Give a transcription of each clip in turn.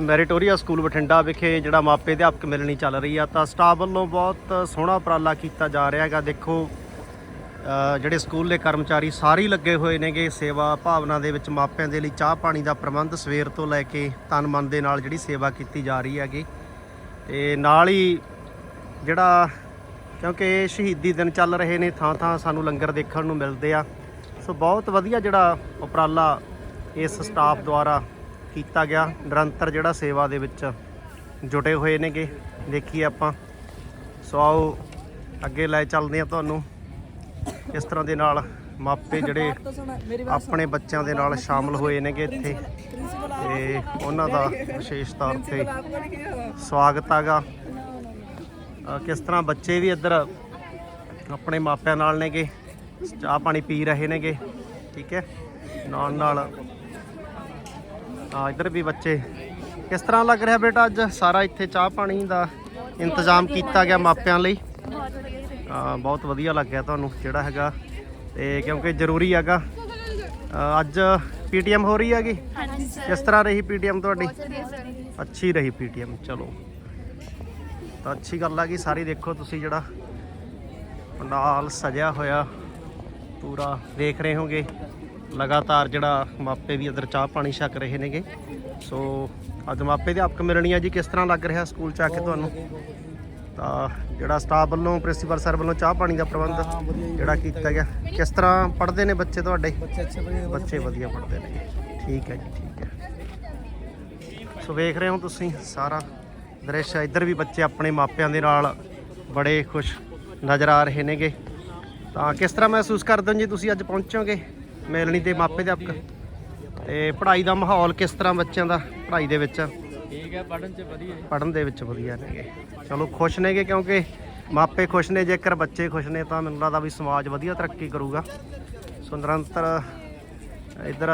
ਮੈਰੀਟੋਰੀਆ school Bathinda ਵਿਖੇ ਜਿਹੜਾ ਮਾਪੇ ਅਧਿਆਪਕ ਮਿਲਣੀ ਚੱਲ ਰਹੀ ਆ, ਤਾਂ ਸਟਾਫ ਵੱਲੋਂ ਬਹੁਤ ਸੋਹਣਾ ਉਪਰਾਲਾ ਕੀਤਾ ਜਾ ਰਿਹਾ ਹੈਗਾ। ਦੇਖੋ ਜਿਹੜੇ ਸਕੂਲ ਦੇ ਕਰਮਚਾਰੀ ਸਾਰੇ ਹੀ ਲੱਗੇ ਹੋਏ ਨੇਗੇ ਸੇਵਾ ਭਾਵਨਾ ਦੇ ਵਿੱਚ ਮਾਪਿਆਂ ਦੇ ਲਈ ਚਾਹ ਪਾਣੀ ਦਾ ਪ੍ਰਬੰਧ ਸਵੇਰ ਤੋਂ ਲੈ ਕੇ ਤਨ ਮਨ ਦੇ ਨਾਲ ਜਿਹੜੀ ਸੇਵਾ ਕੀਤੀ ਜਾ ਰਹੀ ਹੈਗੀ। ਤੇ ਨਾਲ ਹੀ ਜਿਹੜਾ, ਕਿਉਂਕਿ ਸ਼ਹੀਦੀ ਦਿਨ ਚੱਲ ਰਹੇ ਨੇ ਥਾਂ ਥਾਂ ਸਾਨੂੰ ਲੰਗਰ ਦੇਖਣ ਨੂੰ ਮਿਲਦੇ ਆ। ਸੋ ਬਹੁਤ ਵਧੀਆ ਜਿਹੜਾ ਉਪਰਾਲਾ ਇਸ ਸਟਾਫ ਦੁਆਰਾ ਕੀਤਾ ਗਿਆ ਨਿਰੰਤਰ ਜਿਹੜਾ ਸੇਵਾ ਦੇ ਵਿੱਚ ਜੁਟੇ ਹੋਏ ਨੇਗੇ। ਦੇਖੀਏ ਆਪਾਂ। ਸੋ ਆਓ ਅੱਗੇ ਲੈ ਚੱਲਦੇ ਆ ਤੁਹਾਨੂੰ। ਇਸ ਤਰ੍ਹਾਂ ਦੇ ਨਾਲ ਮਾਪੇ ਜਿਹੜੇ ਆਪਣੇ ਬੱਚਿਆਂ ਦੇ ਨਾਲ ਸ਼ਾਮਲ ਹੋਏ ਨੇਗੇ ਇੱਥੇ। ਤੇ ਉਹਨਾਂ ਦਾ ਵਿਸ਼ੇਸ਼ ਤੌਰ ਤੇ ਸਵਾਗਤ ਅ, ਕਿਸ ਤਰ੍ਹਾਂ ਬੱਚੇ ਵੀ ਇੱਧਰ ਆਪਣੇ ਮਾਪਿਆਂ ਨਾਲ ਨੇਗੇ। ਚਾਹ ਪਾਣੀ ਪੀ ਰਹੇ ਨੇਗੇ। ਠੀਕ ਹੈ? ਨਾਲ ਨਾਲ ਆ ਇੱਧਰ ਵੀ ਬੱਚੇ। ਕਿਸ ਤਰ੍ਹਾਂ ਲੱਗ ਰਿਹਾ ਬੇਟਾ ਅੱਜ? ਸਾਰਾ ਇੱਥੇ ਚਾਹ ਪਾਣੀ ਦਾ ਇੰਤਜ਼ਾਮ ਕੀਤਾ ਗਿਆ ਮਾਪਿਆਂ ਲਈ। ਆ ਬਹੁਤ ਵਧੀਆ ਲੱਗਿਆ ਤੁਹਾਨੂੰ ਜਿਹੜਾ ਹੈਗਾ। ਤੇ ਕਿਉਂਕਿ ਜ਼ਰੂਰੀ ਹੈਗਾ। ਅੱਜ ਪੀਟੀਐਮ ਹੋ ਰਹੀ ਹੈਗੀ? ਕਿਸ ਤਰ੍ਹਾਂ ਰਹੀ ਪੀਟੀਐਮ ਤੁਹਾਡੀ? ਅੱਛੀ ਰਹੀ ਪੀਟੀਐਮ ਚਲੋ। ਤਾਂ ਅੱਛੀ ਗੱਲ ਆ ਕਿ ਸਾਰੀ ਦੇਖੋ ਤੁਸੀਂ ਜਿਹੜਾ ਪੰਡਾਲ ਸਜਿਆ ਹੋਇਆ ਪੂਰਾ ਦੇਖ ਰਹੇ ਹੋਗੇ। ਲਗਾਤਾਰ ਜਿਹੜਾ ਮਾਪੇ ਵੀ ਇੱਧਰ ਚਾਹ ਪਾਣੀ ਛਕ ਰਹੇ ਨੇਗੇ। ਸੋ ਅੱਜ ਮਾਪੇ ਦੇ ਆਪਕ ਮਿਲਣੀ ਆ ਜੀ ਕਿਸ ਤਰ੍ਹਾਂ ਲੱਗ ਰਿਹਾ ਸਕੂਲ ਚ ਆ ਕੇ ਤੁਹਾਨੂੰ? ਤਾਂ ਜਿਹੜਾ ਸਟਾਫ ਵੱਲੋਂ ਪ੍ਰਿੰਸੀਪਲ ਸਰ ਵੱਲੋਂ ਚਾਹ ਪਾਣੀ ਦਾ ਪ੍ਰਬੰਧ ਜਿਹੜਾ ਕੀਤਾ ਗਿਆ ਕਿਸ ਤਰ੍ਹਾਂ ਪੜ੍ਹਦੇ ਨੇ ਬੱਚੇ ਤੁਹਾਡੇ? ਬੱਚੇ ਅੱਛੇ ਵਧੀਆ ਬੱਚੇ ਵਧੀਆ ਪੜ੍ਹਦੇ ਨੇ। ਠੀਕ ਹੈ ਜੀ ਠੀਕ ਹੈ। ਸੋ ਵੇਖ ਰਹੇ ਹੋ ਤੁਸੀਂ ਸਾਰਾ ਦ੍ਰਿਸ਼ ਇੱਧਰ ਵੀ ਬੱਚੇ ਆਪਣੇ ਮਾਪਿਆਂ ਦੇ ਨਾਲ ਬੜੇ ਖੁਸ਼ ਨਜ਼ਰ ਆ ਰਹੇ ਨੇਗੇ। ਤਾਂ ਕਿਸ ਤਰ੍ਹਾਂ ਮਹਿਸੂਸ ਕਰਦੇ ਹੋ ਜੀ ਤੁਸੀਂ ਅੱਜ ਪਹੁੰਚੋਗੇ? ਮੇਲਣੀ ਤੇ ਮਾਪੇ ਦੇ ਆਪਕ ਤੇ ਪੜ੍ਹਾਈ ਦਾ ਮਾਹੌਲ ਕਿਸ ਤਰ੍ਹਾਂ ਬੱਚਿਆਂ ਦਾ ਪੜ੍ਹਾਈ ਦੇ ਵਿੱਚ? ਠੀਕ ਹੈ ਪੜਨ ਚ ਵਧੀਆ ਪੜ੍ਹਨ ਦੇ ਵਿੱਚ ਵਧੀਆ ਨੇਗੇ ਚਲੋ ਖੁਸ਼ ਨੇਗੇ ਕਿਉਂਕਿ ਮਾਪੇ ਖੁਸ਼ ਨੇ ਜੇਕਰ ਬੱਚੇ ਖੁਸ਼ ਨੇ ਤਾਂ ਮੈਨੂੰ ਲੱਗਦਾ ਵੀ ਸਮਾਜ ਵਧੀਆ ਤਰੱਕੀ ਕਰੂਗਾ। ਸੋ ਨਿਰੰਤਰ ਇਧਰ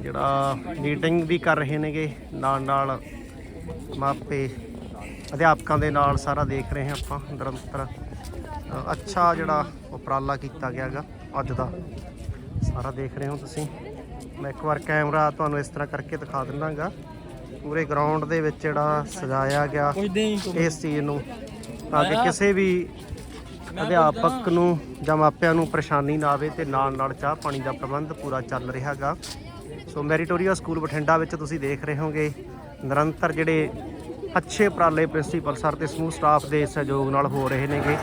ਜਿਹੜਾ ਮੀਟਿੰਗ ਵੀ ਕਰ ਰਹੇ ਨੇਗੇ ਨਾਲ ਨਾਲ ਮਾਪੇ ਅਧਿਆਪਕਾਂ ਦੇ ਨਾਲ ਸਾਰਾ ਦੇਖ ਰਹੇ ਹਾਂ ਆਪਾਂ। ਨਿਰੰਤਰ ਅੱਛਾ ਜਿਹੜਾ ਉਪਰਾਲਾ ਕੀਤਾ ਗਿਆ ਹੈਗਾ ਅੱਜ ਦਾ। ਸਾਰਾ ਦੇਖ ਰਹੇ ਹੋ ਤੁਸੀਂ। ਮੈਂ ਇੱਕ ਵਾਰ ਕੈਮਰਾ ਤੁਹਾਨੂੰ ਇਸ ਤਰ੍ਹਾਂ ਕਰਕੇ ਦਿਖਾ ਦਿੰਦਾਗਾ। ਪੂਰੇ ਗਰਾਊਂਡ ਦੇ ਵਿੱਚ ਜਿਹੜਾ ਸਜਾਇਆ ਗਿਆ ਇਸ ਚੀਜ਼ ਨੂੰ ਤਾਂ ਕਿ ਕਿਸੇ ਵੀ ਅਧਿਆਪਕ ਨੂੰ ਜਾਂ ਮਾਪਿਆਂ ਨੂੰ ਪਰੇਸ਼ਾਨੀ ਨਾ ਆਵੇ ਤੇ ਨਾਲ ਨਾਲ ਚਾਹ ਪਾਣੀ ਦਾ ਪ੍ਰਬੰਧ ਪੂਰਾ ਚੱਲ ਰਿਹਾ ਹੈਗਾ ਸੋ ਮੈਰੀਟੋਰੀਆ ਸਕੂਲ ਬਠਿੰਡਾ ਵਿੱਚ ਤੁਸੀਂ ਦੇਖ ਰਹੇ ਹੋਗੇ। ਨਿਰੰਤਰ ਜਿਹੜੇ ਅੱਛੇ ਉਪਰਾਲੇ ਪ੍ਰਿੰਸੀਪਲ ਸਰ ਤੇ ਸਮੂਹ ਸਟਾਫ ਦੇ ਸਹਿਯੋਗ ਨਾਲ ਹੋ ਰਹੇ ਨੇਗੇ।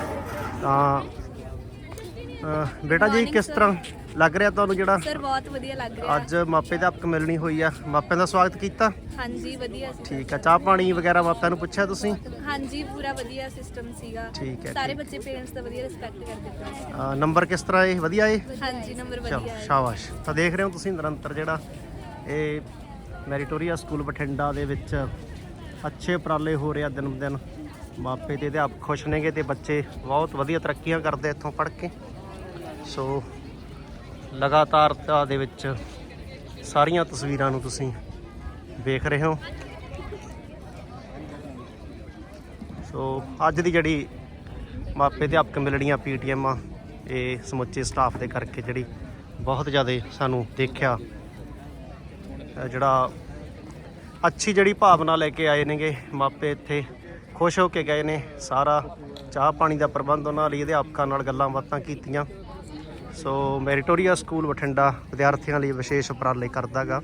ਤਾਂ ਬੇਟਾ ਜੀ ਕਿਸ ਤਰ੍ਹਾਂ ਲੱਗ ਰਿਹਾ ਤੁਹਾਨੂੰ ਜਿਹੜਾ? ਸਰ ਬਹੁਤ ਵਧੀਆ ਲੱਗ ਰਿਹਾ। ਅੱਜ ਮਾਪੇ ਦਾ ਆਪਕ ਮਿਲਣੀ ਹੋਈ ਆ। ਮਾਪਿਆਂ ਦਾ ਸਵਾਗਤ ਕੀਤਾ। ਹਾਂਜੀ ਵਧੀਆ ਸੀ। ਠੀਕ ਆ। ਚਾਹ ਪਾਣੀ ਵਗੈਰਾ ਮਾਪਿਆਂ ਨੂੰ ਪੁੱਛਿਆ ਤੁਸੀਂ? ਹਾਂਜੀ ਪੂਰਾ ਵਧੀਆ ਸਿਸਟਮ ਸੀਗਾ। ਠੀਕ ਹੈ, ਸਾਰੇ। ਬੱਚੇ ਪੇਰੈਂਟਸ ਦਾ ਵਧੀਆ ਰਿਸਪੈਕਟ ਕਰਦੇ ਪਏ ਨੰਬਰ ਕਿਸ ਤਰ੍ਹਾਂ ਇਹ? ਵਧੀਆ ਏ ਹਾਂਜੀ ਨੰਬਰ ਵਧੀਆ ਹੈ। ਸ਼ਾਬਾਸ਼। ਤਾਂ ਦੇਖ ਰਹੇ ਹੋ ਤੁਸੀਂ ਨਿਰੰਤਰ ਜਿਹੜਾ ਇਹ ਮੈਰੀਟੋਰੀਆ ਸਕੂਲ ਬਠਿੰਡਾ ਦੇ ਵਿੱਚ ਅੱਛੇ ਉਪਰਾਲੇ ਹੋ ਰਿਹਾ ਦਿਨ ਦਿਨ। ਮਾਪੇ ਤੇ ਅਧਿਆਪਕ ਖੁਸ਼ ਨੇਗੇ ਤੇ ਬੱਚੇ ਬਹੁਤ ਵਧੀਆ ਤਰੱਕੀਆਂ ਕਰਦੇ ਇੱਥੋਂ ਪੜ੍ਹ ਕੇ। ਸੋ ਲਗਾਤਾਰਤਾ ਦੇ ਵਿੱਚ ਸਾਰੀਆਂ ਤਸਵੀਰਾਂ ਨੂੰ ਤੁਸੀਂ ਵੇਖ ਰਹੇ ਹੋ। ਸੋ ਅੱਜ ਦੀ ਜਿਹੜੀ ਮਾਪੇ ਅਧਿਆਪਕ ਮਿਲਣੀਆਂ ਪੀਟੀਐਮ ਆ ਇਹ ਸਮੁੱਚੇ ਸਟਾਫ ਦੇ ਕਰਕੇ ਜਿਹੜੀ ਬਹੁਤ ਜ਼ਿਆਦਾ ਸਾਨੂੰ ਦੇਖਿਆ। ਜਿਹੜਾ ਅੱਛੀ ਜਿਹੜੀ ਭਾਵਨਾ ਲੈ ਕੇ ਆਏ ਨੇਗੇ ਮਾਪੇ ਇੱਥੇ, ਖੁਸ਼ ਹੋ ਕੇ ਗਏ ਨੇ। ਸਾਰਾ ਚਾਹ ਪਾਣੀ ਦਾ ਪ੍ਰਬੰਧ ਉਹਨਾਂ ਲਈ, ਅਧਿਆਪਕਾਂ ਨਾਲ ਗੱਲਾਂ ਬਾਤਾਂ ਕੀਤੀਆਂ। ਸੋ ਮੈਰੀਟੋਰੀਆ ਸਕੂਲ ਬਠਿੰਡਾ ਵਿਦਿਆਰਥੀਆਂ ਲਈ ਵਿਸ਼ੇਸ਼ ਉਪਰਾਲੇ ਕਰਦਾਗਾ।